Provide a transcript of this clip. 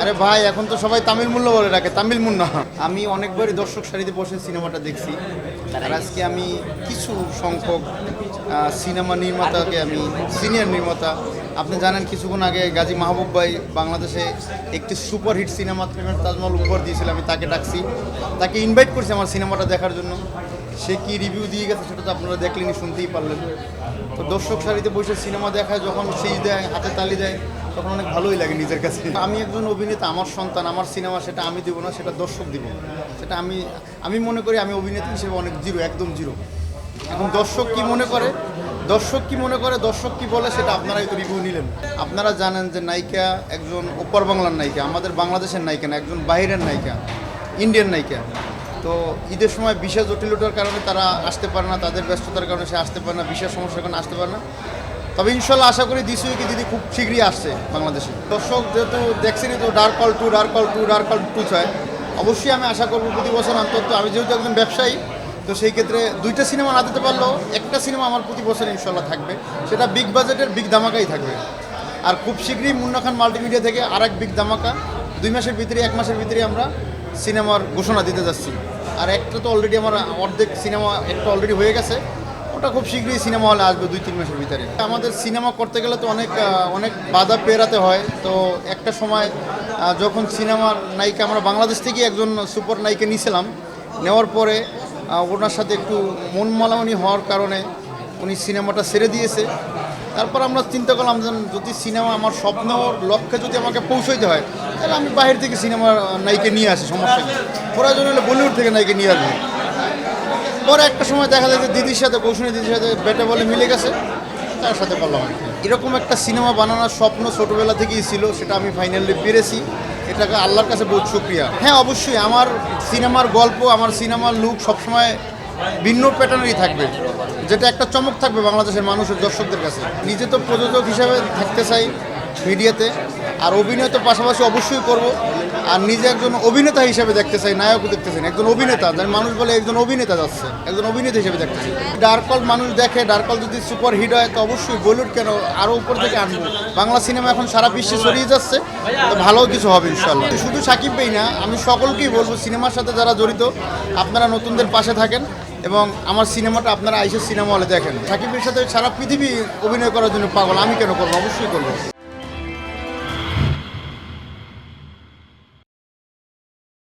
আরে ভাই এখন তো সবাই তামিল মূল্য বলে রাখে তামিল মুন্না। আমি অনেকবারই দর্শক সারিতে বসে সিনেমাটা দেখছি। আর আজকে আমি কিছু সংখ্যক সিনেমা নির্মাতাকে আমি সিনিয়র নির্মাতা। আপনি জানেন কিছুক্ষণ আগে গাজী মাহবুব ভাই বাংলাদেশে একটি সুপারহিট সিনেমা প্রেমের তাজমহল উপহার দিয়েছিল আমি তাকে ডাকছি। তাকে ইনভাইট করছি আমার সিনেমাটা দেখার জন্য। সে কি রিভিউ দিয়ে গেছে সেটা তো আপনারা দেখলেনি শুনতেই পারলেন। তো দর্শক সারিতে বসে সিনেমা দেখায় যখন সেই দেয় হাতে তালি দেয় তখন অনেক ভালোই লাগে নিজের কাছে। আমি একজন অভিনেতা, আমার সন্তান, আমার সিনেমা সেটা আমি দিব না, সেটা দর্শক দিব সেটা আমি আমি মনে করি আমি অভিনেতা হিসেবে অনেক জিরো, একদম জিরো। এখন দর্শক কি মনে করে? দর্শক কি মনে করে? দর্শক কি বলে? সেটা আপনারাই তো রিভিউ নিলেন। আপনারা জানেন যে নায়িকা একজন ওপর বাংলার নায়িকা, আমাদের বাংলাদেশের নায়িকা না, একজন বাইরের নায়িকা, ইন্ডিয়ান নায়িকা। তো ঈদের সময় বিশেষ জটিলতার কারণে তারা আসতে পারে না, তাদের ব্যস্ততার কারণে সে আসতে পারে না বিশেষ সমস্যার কারণে আসতে পারে না। তবে ইনশাল্লাহ আশা করি দিস উইকে দিদি খুব শীঘ্রই আসছে বাংলাদেশে। দর্শক, যেহেতু দেখছেনই তো ডার্ক কল টু ডার্ক কল টু ডার্ক কল টু ছয়। অবশ্যই আমি আশা করব প্রতি বছর অন্তত আমি যেহেতু একজন ব্যবসায়ী, তো সেই ক্ষেত্রে দুইটা সিনেমা না দিতে পারলেও একটা সিনেমা আমার প্রতি বছর ইনশাল্লাহ থাকবে। সেটা বিগ বাজেটের বিগ ধামাকাই থাকবে। আর খুব শীঘ্রই মুন্না খান মাল্টিমিডিয়া থেকে আর এক বিগ ধামাকা। দুই মাসের ভিতরে, এক মাসের ভিতরে আমরা সিনেমার ঘোষণা দিতে যাচ্ছি। আর একটা তো অলরেডি আমার অর্ধেক সিনেমা একটা অলরেডি হয়ে গেছে। ওটা খুব শীঘ্রই সিনেমা হলে আসবে, দুই, তিন মাসের ভিতরে। আমাদের সিনেমা করতে গেলে তো অনেক অনেক বাধা পেরাতে হয়। তো একটা সময় যখন সিনেমার নায়িকা, আমরা বাংলাদেশ থেকে একজন সুপার নায়িকা নিয়েছিলাম, নেওয়ার পরে ওনার সাথে একটু মন মালামনি হওয়ার কারণে উনি সিনেমাটা সেরে দিয়েছে। তারপর আমরা চিন্তা করলাম যে যদি সিনেমা আমার স্বপ্ন লক্ষ্যে যদি আমাকে পৌঁছাইতে হয়, তাহলে আমি বাইরে থেকে সিনেমা নায়িকা নিয়ে আসি, সমস্যা প্রয়োজন হলে বলিউড থেকে নায়িকা নিয়ে আসব। পরে একটা সময় দেখা যায় যে দিদির সাথে কৌশলী দিদির সাথে বেটে বলে মিলে গেছে, তার সাথে কি। এরকম একটা সিনেমা বানানোর স্বপ্ন ছোটোবেলা থেকেই ছিল, সেটা আমি ফাইনালি পেরেছি। এটাকে আল্লাহর কাছে বহুত শুক্রিয়া। হ্যাঁ অবশ্যই আমার সিনেমার গল্প, আমার সিনেমার লুক সবসময় ভিন্ন প্যাটার্নেরই থাকবে। যেটা একটা চমক থাকবে বাংলাদেশের মানুষের দর্শকদের কাছে। নিজে তো প্রযোজক হিসাবে থাকতে চাই মিডিয়াতে। আর অভিনয় তো পাশাপাশি অবশ্যই করব। আর নিজে একজন অভিনেতা হিসেবে দেখতে চাই, নায়কও দেখতে চাই একজন অভিনেতা যার মানুষ বলে একজন অভিনেতা যাচ্ছে, একজন অভিনেতা হিসেবে দেখতে চাই। ডার্কল মানুষ দেখে ডার্কল যদি সুপার হিট হয়, তো অবশ্যই বলিউড কেন আরও উপর থেকে আনব? বাংলা সিনেমা এখন সারা বিশ্বে ছড়িয়ে যাচ্ছে, তো ভালো কিছু হবে ইনশাল্লাহ শুধু সাকিব ভাই না, আমি সকলকেই বলব সিনেমার সাথে যারা জড়িত, আপনারা নতুনদের পাশে থাকেন এবং আমার সিনেমাটা আপনারা আইসের সিনেমা হলে দেখেন। সাকিবের সাথে সারা পৃথিবী অভিনয় করার জন্য পাগল, আমি কেন করব? অবশ্যই করব।